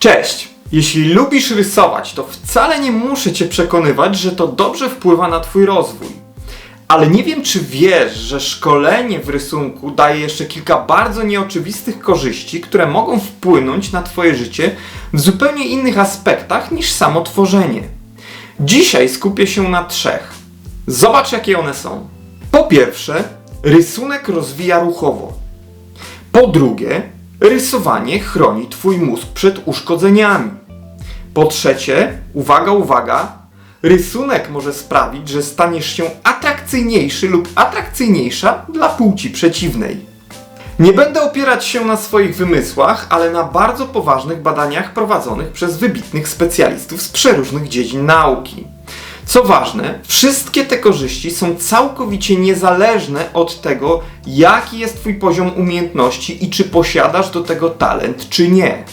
Cześć! Jeśli lubisz rysować, to wcale nie muszę Cię przekonywać, że to dobrze wpływa na Twój rozwój. Ale nie wiem, czy wiesz, że szkolenie w rysunku daje jeszcze kilka bardzo nieoczywistych korzyści, które mogą wpłynąć na Twoje życie w zupełnie innych aspektach niż samo tworzenie. Dzisiaj skupię się na trzech. Zobacz, jakie one są. Po pierwsze, rysunek rozwija ruchowo. Po drugie, rysowanie chroni Twój mózg przed uszkodzeniami. Po trzecie, uwaga, uwaga, rysunek może sprawić, że staniesz się atrakcyjniejszy lub atrakcyjniejsza dla płci przeciwnej. Nie będę opierać się na swoich wymysłach, ale na bardzo poważnych badaniach prowadzonych przez wybitnych specjalistów z przeróżnych dziedzin nauki. Co ważne, wszystkie te korzyści są całkowicie niezależne od tego, jaki jest Twój poziom umiejętności i czy posiadasz do tego talent, czy nie.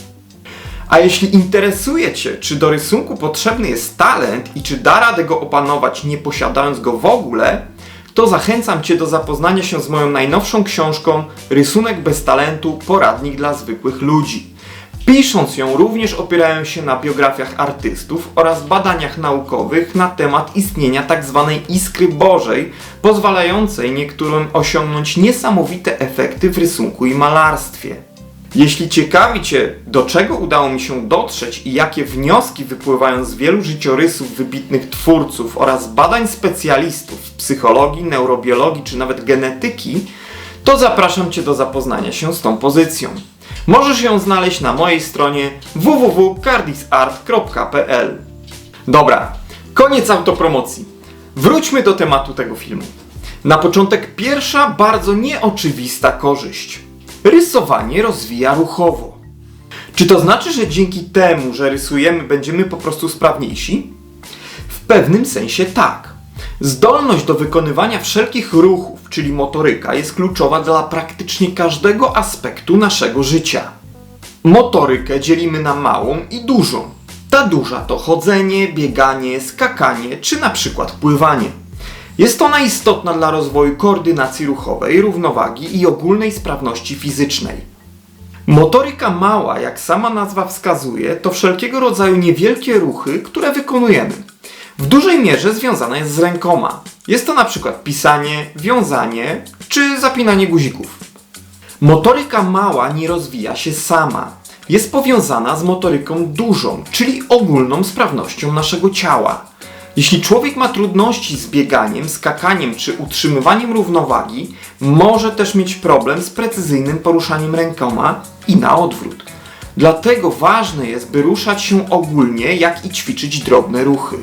A jeśli interesuje Cię, czy do rysunku potrzebny jest talent i czy da radę go opanować nie posiadając go w ogóle, to zachęcam Cię do zapoznania się z moją najnowszą książką Rysunek bez talentu poradnik dla zwykłych ludzi. Pisząc ją również opierałem się na biografiach artystów oraz badaniach naukowych na temat istnienia tzw. iskry bożej, pozwalającej niektórym osiągnąć niesamowite efekty w rysunku i malarstwie. Jeśli ciekawi Cię, do czego udało mi się dotrzeć i jakie wnioski wypływają z wielu życiorysów wybitnych twórców oraz badań specjalistów w psychologii, neurobiologii czy nawet genetyki, to zapraszam Cię do zapoznania się z tą pozycją. Możesz ją znaleźć na mojej stronie www.cardisart.pl Dobra, koniec autopromocji. Wróćmy do tematu tego filmu. Na początek pierwsza bardzo nieoczywista korzyść. Rysowanie rozwija ruchowo. Czy to znaczy, że dzięki temu, że rysujemy, będziemy po prostu sprawniejsi? W pewnym sensie tak. Zdolność do wykonywania wszelkich ruchów, czyli motoryka, jest kluczowa dla praktycznie każdego aspektu naszego życia. Motorykę dzielimy na małą i dużą. Ta duża to chodzenie, bieganie, skakanie czy na przykład pływanie. Jest ona istotna dla rozwoju koordynacji ruchowej, równowagi i ogólnej sprawności fizycznej. Motoryka mała, jak sama nazwa wskazuje, to wszelkiego rodzaju niewielkie ruchy, które wykonujemy. W dużej mierze związana jest z rękoma. Jest to na przykład pisanie, wiązanie czy zapinanie guzików. Motoryka mała nie rozwija się sama. Jest powiązana z motoryką dużą, czyli ogólną sprawnością naszego ciała. Jeśli człowiek ma trudności z bieganiem, skakaniem czy utrzymywaniem równowagi, może też mieć problem z precyzyjnym poruszaniem rękoma i na odwrót. Dlatego ważne jest, by ruszać się ogólnie, jak i ćwiczyć drobne ruchy.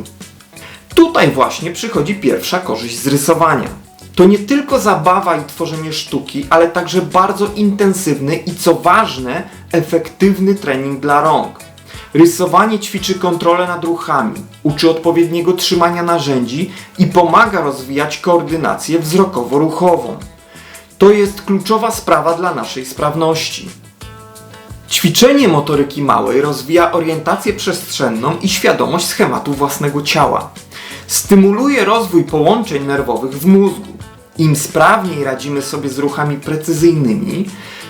Tutaj właśnie przychodzi pierwsza korzyść z rysowania. To nie tylko zabawa i tworzenie sztuki, ale także bardzo intensywny i co ważne, efektywny trening dla rąk. Rysowanie ćwiczy kontrolę nad ruchami, uczy odpowiedniego trzymania narzędzi i pomaga rozwijać koordynację wzrokowo-ruchową. To jest kluczowa sprawa dla naszej sprawności. Ćwiczenie motoryki małej rozwija orientację przestrzenną i świadomość schematu własnego ciała. Stymuluje rozwój połączeń nerwowych w mózgu. Im sprawniej radzimy sobie z ruchami precyzyjnymi,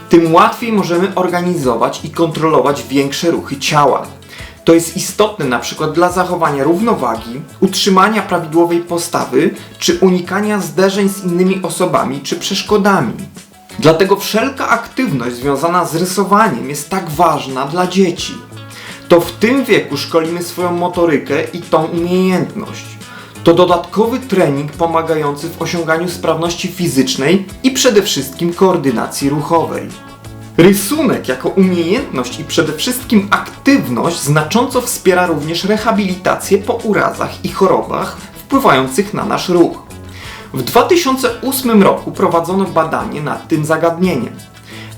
tym łatwiej możemy organizować i kontrolować większe ruchy ciała. To jest istotne na przykład dla zachowania równowagi, utrzymania prawidłowej postawy czy unikania zderzeń z innymi osobami czy przeszkodami. Dlatego wszelka aktywność związana z rysowaniem jest tak ważna dla dzieci. To w tym wieku szkolimy swoją motorykę i tą umiejętność. To dodatkowy trening pomagający w osiąganiu sprawności fizycznej i przede wszystkim koordynacji ruchowej. Rysunek jako umiejętność i przede wszystkim aktywność znacząco wspiera również rehabilitację po urazach i chorobach wpływających na nasz ruch. W 2008 roku prowadzono badanie nad tym zagadnieniem.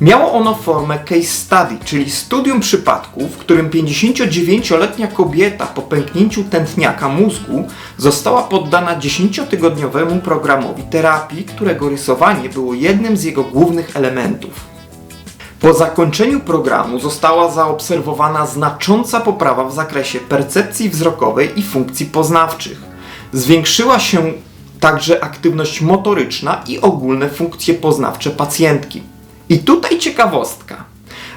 Miało ono formę case study, czyli studium przypadku, w którym 59-letnia kobieta po pęknięciu tętniaka mózgu została poddana 10-tygodniowemu programowi terapii, którego rysowanie było jednym z jego głównych elementów. Po zakończeniu programu została zaobserwowana znacząca poprawa w zakresie percepcji wzrokowej i funkcji poznawczych. Zwiększyła się także aktywność motoryczna i ogólne funkcje poznawcze pacjentki. I tutaj ciekawostka.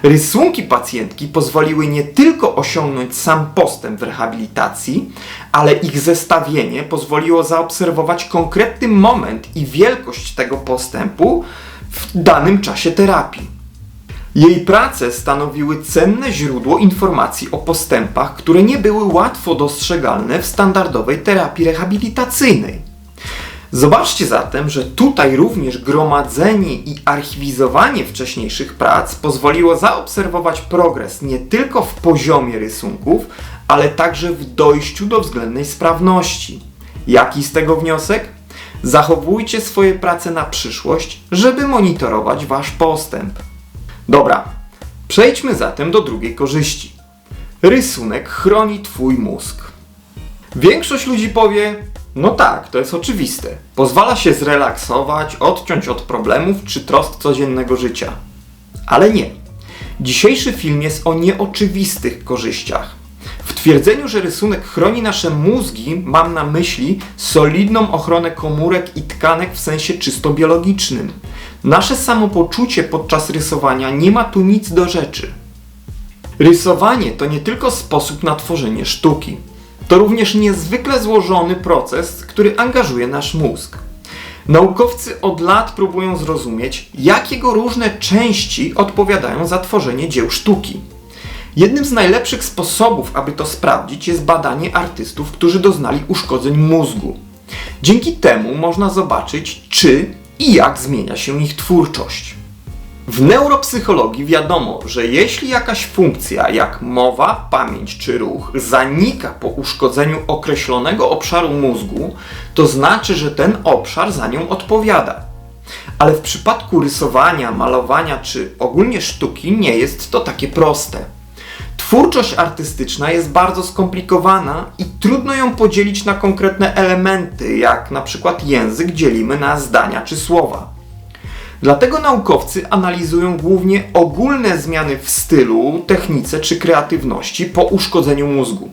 Rysunki pacjentki pozwoliły nie tylko osiągnąć sam postęp w rehabilitacji, ale ich zestawienie pozwoliło zaobserwować konkretny moment i wielkość tego postępu w danym czasie terapii. Jej prace stanowiły cenne źródło informacji o postępach, które nie były łatwo dostrzegalne w standardowej terapii rehabilitacyjnej. Zobaczcie zatem, że tutaj również gromadzenie i archiwizowanie wcześniejszych prac pozwoliło zaobserwować progres nie tylko w poziomie rysunków, ale także w dojściu do względnej sprawności. Jaki z tego wniosek? Zachowujcie swoje prace na przyszłość, żeby monitorować Wasz postęp. Dobra, przejdźmy zatem do drugiej korzyści. Rysunek chroni Twój mózg. Większość ludzi powie, no tak, to jest oczywiste. Pozwala się zrelaksować, odciąć od problemów czy trosk codziennego życia. Ale nie. Dzisiejszy film jest o nieoczywistych korzyściach. W twierdzeniu, że rysunek chroni nasze mózgi, mam na myśli solidną ochronę komórek i tkanek w sensie czysto biologicznym. Nasze samopoczucie podczas rysowania nie ma tu nic do rzeczy. Rysowanie to nie tylko sposób na tworzenie sztuki. To również niezwykle złożony proces, który angażuje nasz mózg. Naukowcy od lat próbują zrozumieć, jak jego różne części odpowiadają za tworzenie dzieł sztuki. Jednym z najlepszych sposobów, aby to sprawdzić, jest badanie artystów, którzy doznali uszkodzeń mózgu. Dzięki temu można zobaczyć, czy i jak zmienia się ich twórczość. W neuropsychologii wiadomo, że jeśli jakaś funkcja, jak mowa, pamięć czy ruch, zanika po uszkodzeniu określonego obszaru mózgu, to znaczy, że ten obszar za nią odpowiada. Ale w przypadku rysowania, malowania czy ogólnie sztuki nie jest to takie proste. Twórczość artystyczna jest bardzo skomplikowana i trudno ją podzielić na konkretne elementy, jak na przykład język dzielimy na zdania czy słowa. Dlatego naukowcy analizują głównie ogólne zmiany w stylu, technice czy kreatywności po uszkodzeniu mózgu.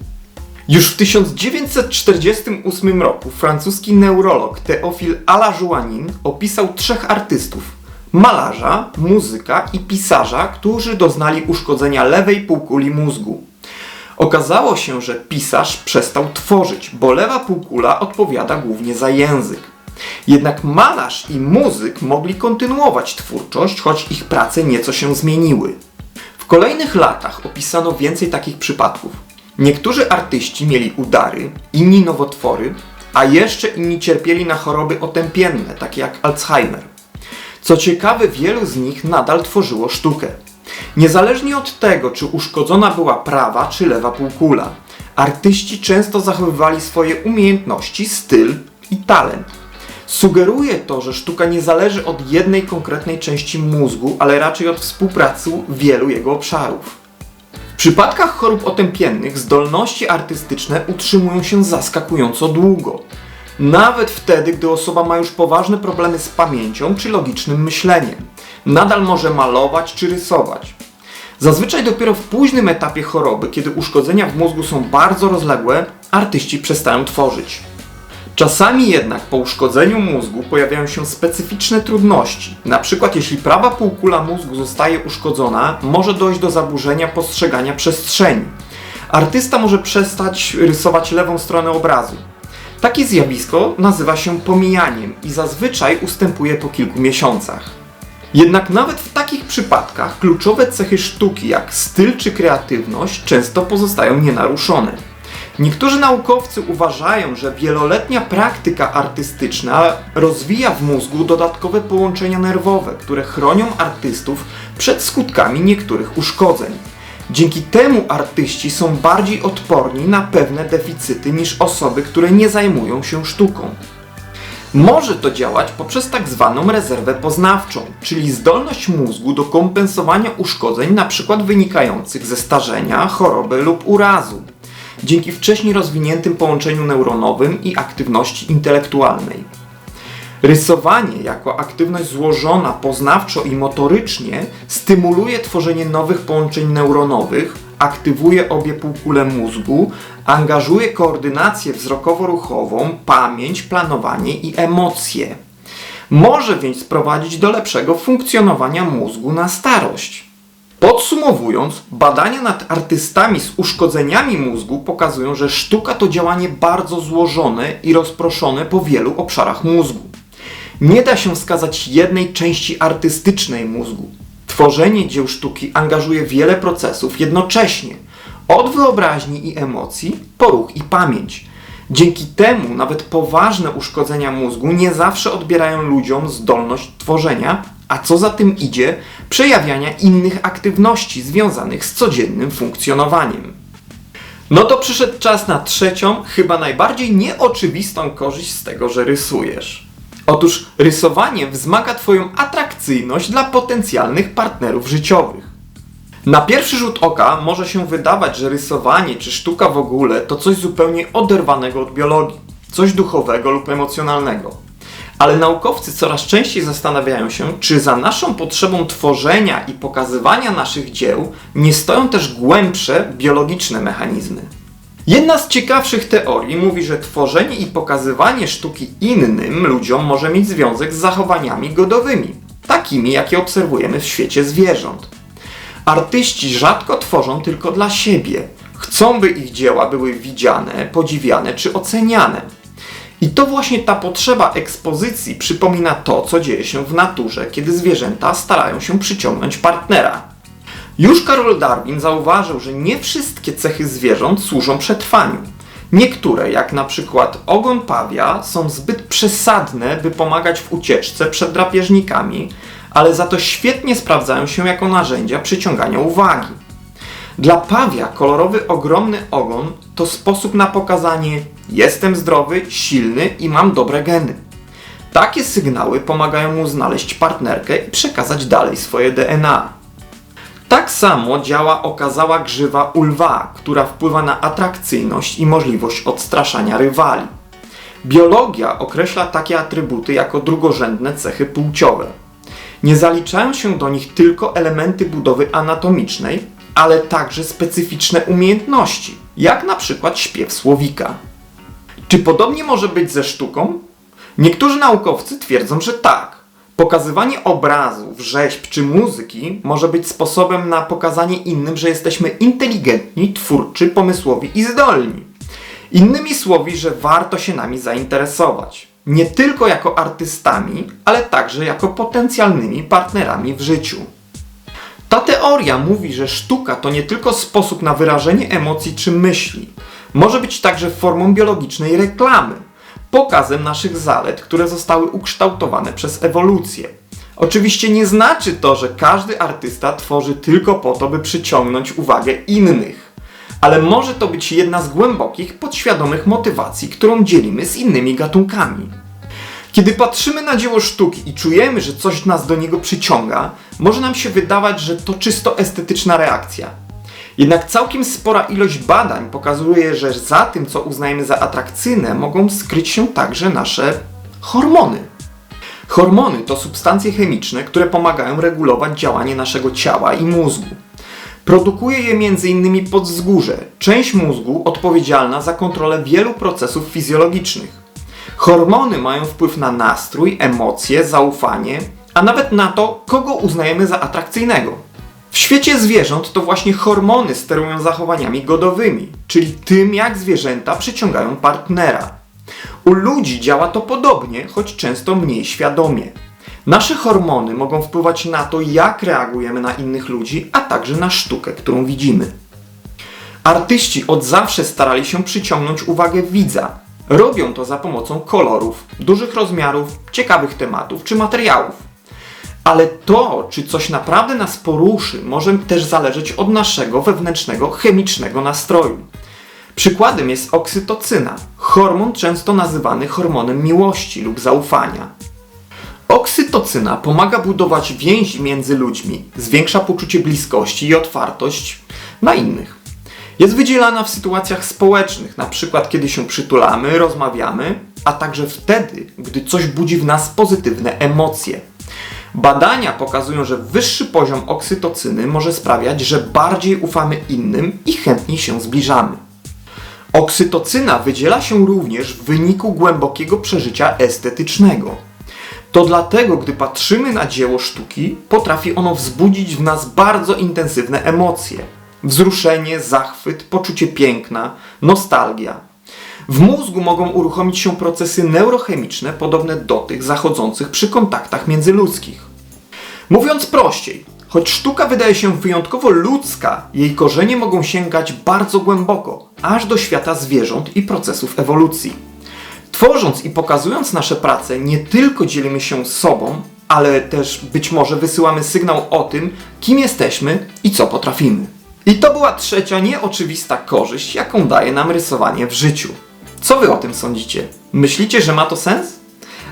Już w 1948 roku francuski neurolog Théophile Alajuanin opisał trzech artystów malarza, muzyka i pisarza, którzy doznali uszkodzenia lewej półkuli mózgu. Okazało się, że pisarz przestał tworzyć, bo lewa półkula odpowiada głównie za język. Jednak malarz i muzyk mogli kontynuować twórczość, choć ich prace nieco się zmieniły. W kolejnych latach opisano więcej takich przypadków. Niektórzy artyści mieli udary, inni nowotwory, a jeszcze inni cierpieli na choroby otępienne, takie jak Alzheimer. Co ciekawe, wielu z nich nadal tworzyło sztukę. Niezależnie od tego, czy uszkodzona była prawa czy lewa półkula, artyści często zachowywali swoje umiejętności, styl i talent. Sugeruje to, że sztuka nie zależy od jednej konkretnej części mózgu, ale raczej od współpracy wielu jego obszarów. W przypadkach chorób otępiennych zdolności artystyczne utrzymują się zaskakująco długo. Nawet wtedy, gdy osoba ma już poważne problemy z pamięcią czy logicznym myśleniem. Nadal może malować czy rysować. Zazwyczaj dopiero w późnym etapie choroby, kiedy uszkodzenia w mózgu są bardzo rozległe, artyści przestają tworzyć. Czasami jednak po uszkodzeniu mózgu pojawiają się specyficzne trudności. Na przykład jeśli prawa półkula mózgu zostaje uszkodzona, może dojść do zaburzenia postrzegania przestrzeni. Artysta może przestać rysować lewą stronę obrazu. Takie zjawisko nazywa się pomijaniem i zazwyczaj ustępuje po kilku miesiącach. Jednak nawet w takich przypadkach kluczowe cechy sztuki jak styl czy kreatywność często pozostają nienaruszone. Niektórzy naukowcy uważają, że wieloletnia praktyka artystyczna rozwija w mózgu dodatkowe połączenia nerwowe, które chronią artystów przed skutkami niektórych uszkodzeń. Dzięki temu artyści są bardziej odporni na pewne deficyty niż osoby, które nie zajmują się sztuką. Może to działać poprzez tak zwaną rezerwę poznawczą, czyli zdolność mózgu do kompensowania uszkodzeń np. wynikających ze starzenia, choroby lub urazu dzięki wcześniej rozwiniętym połączeniu neuronowym i aktywności intelektualnej. Rysowanie jako aktywność złożona poznawczo i motorycznie stymuluje tworzenie nowych połączeń neuronowych, aktywuje obie półkule mózgu, angażuje koordynację wzrokowo-ruchową, pamięć, planowanie i emocje. Może więc prowadzić do lepszego funkcjonowania mózgu na starość. Podsumowując, badania nad artystami z uszkodzeniami mózgu pokazują, że sztuka to działanie bardzo złożone i rozproszone po wielu obszarach mózgu. Nie da się wskazać jednej części artystycznej mózgu. Tworzenie dzieł sztuki angażuje wiele procesów jednocześnie, od wyobraźni i emocji po ruch i pamięć. Dzięki temu nawet poważne uszkodzenia mózgu nie zawsze odbierają ludziom zdolność tworzenia, a co za tym idzie, przejawiania innych aktywności związanych z codziennym funkcjonowaniem. No to przyszedł czas na trzecią, chyba najbardziej nieoczywistą korzyść z tego, że rysujesz. Otóż rysowanie wzmaga Twoją atrakcyjność dla potencjalnych partnerów życiowych. Na pierwszy rzut oka może się wydawać, że rysowanie czy sztuka w ogóle to coś zupełnie oderwanego od biologii, coś duchowego lub emocjonalnego. Ale naukowcy coraz częściej zastanawiają się, czy za naszą potrzebą tworzenia i pokazywania naszych dzieł nie stoją też głębsze biologiczne mechanizmy. Jedna z ciekawszych teorii mówi, że tworzenie i pokazywanie sztuki innym ludziom może mieć związek z zachowaniami godowymi, takimi jakie obserwujemy w świecie zwierząt. Artyści rzadko tworzą tylko dla siebie. Chcą, by ich dzieła były widziane, podziwiane czy oceniane. I to właśnie ta potrzeba ekspozycji przypomina to, co dzieje się w naturze, kiedy zwierzęta starają się przyciągnąć partnera. Już Karol Darwin zauważył, że nie wszystkie cechy zwierząt służą przetrwaniu. Niektóre, jak na przykład ogon pawia, są zbyt przesadne, by pomagać w ucieczce przed drapieżnikami, ale za to świetnie sprawdzają się jako narzędzia przyciągania uwagi. Dla pawia kolorowy ogromny ogon to sposób na pokazanie jestem zdrowy, silny i mam dobre geny. Takie sygnały pomagają mu znaleźć partnerkę i przekazać dalej swoje DNA. Tak samo działa okazała grzywa u lwa, która wpływa na atrakcyjność i możliwość odstraszania rywali. Biologia określa takie atrybuty jako drugorzędne cechy płciowe. Nie zaliczają się do nich tylko elementy budowy anatomicznej, ale także specyficzne umiejętności, jak na przykład śpiew słowika. Czy podobnie może być ze sztuką? Niektórzy naukowcy twierdzą, że tak. Pokazywanie obrazów, rzeźb czy muzyki może być sposobem na pokazanie innym, że jesteśmy inteligentni, twórczy, pomysłowi i zdolni. Innymi słowy, że warto się nami zainteresować. Nie tylko jako artystami, ale także jako potencjalnymi partnerami w życiu. Ta teoria mówi, że sztuka to nie tylko sposób na wyrażenie emocji czy myśli. Może być także formą biologicznej reklamy, pokazem naszych zalet, które zostały ukształtowane przez ewolucję. Oczywiście nie znaczy to, że każdy artysta tworzy tylko po to, by przyciągnąć uwagę innych, ale może to być jedna z głębokich, podświadomych motywacji, którą dzielimy z innymi gatunkami. Kiedy patrzymy na dzieło sztuki i czujemy, że coś nas do niego przyciąga, może nam się wydawać, że to czysto estetyczna reakcja. Jednak całkiem spora ilość badań pokazuje, że za tym, co uznajemy za atrakcyjne, mogą skryć się także nasze hormony. Hormony to substancje chemiczne, które pomagają regulować działanie naszego ciała i mózgu. Produkuje je m.in. podzgórze, część mózgu odpowiedzialna za kontrolę wielu procesów fizjologicznych. Hormony mają wpływ na nastrój, emocje, zaufanie, a nawet na to, kogo uznajemy za atrakcyjnego. W świecie zwierząt to właśnie hormony sterują zachowaniami godowymi, czyli tym, jak zwierzęta przyciągają partnera. U ludzi działa to podobnie, choć często mniej świadomie. Nasze hormony mogą wpływać na to, jak reagujemy na innych ludzi, a także na sztukę, którą widzimy. Artyści od zawsze starali się przyciągnąć uwagę widza. Robią to za pomocą kolorów, dużych rozmiarów, ciekawych tematów czy materiałów. Ale to, czy coś naprawdę nas poruszy, może też zależeć od naszego wewnętrznego chemicznego nastroju. Przykładem jest oksytocyna, hormon często nazywany hormonem miłości lub zaufania. Oksytocyna pomaga budować więzi między ludźmi, zwiększa poczucie bliskości i otwartość na innych. Jest wydzielana w sytuacjach społecznych, na przykład kiedy się przytulamy, rozmawiamy, a także wtedy, gdy coś budzi w nas pozytywne emocje. Badania pokazują, że wyższy poziom oksytocyny może sprawiać, że bardziej ufamy innym i chętniej się zbliżamy. Oksytocyna wydziela się również w wyniku głębokiego przeżycia estetycznego. To dlatego, gdy patrzymy na dzieło sztuki, potrafi ono wzbudzić w nas bardzo intensywne emocje. Wzruszenie, zachwyt, poczucie piękna, nostalgia. W mózgu mogą uruchomić się procesy neurochemiczne podobne do tych zachodzących przy kontaktach międzyludzkich. Mówiąc prościej, choć sztuka wydaje się wyjątkowo ludzka, jej korzenie mogą sięgać bardzo głęboko, aż do świata zwierząt i procesów ewolucji. Tworząc i pokazując nasze prace, nie tylko dzielimy się sobą, ale też być może wysyłamy sygnał o tym, kim jesteśmy i co potrafimy. I to była trzecia nieoczywista korzyść, jaką daje nam rysowanie w życiu. Co wy o tym sądzicie? Myślicie, że ma to sens?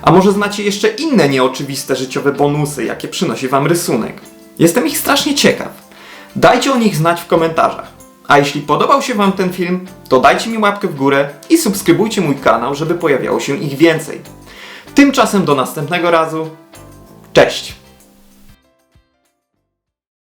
A może znacie jeszcze inne nieoczywiste życiowe bonusy, jakie przynosi wam rysunek? Jestem ich strasznie ciekaw. Dajcie o nich znać w komentarzach. A jeśli podobał się wam ten film, to dajcie mi łapkę w górę i subskrybujcie mój kanał, żeby pojawiało się ich więcej. Tymczasem do następnego razu. Cześć!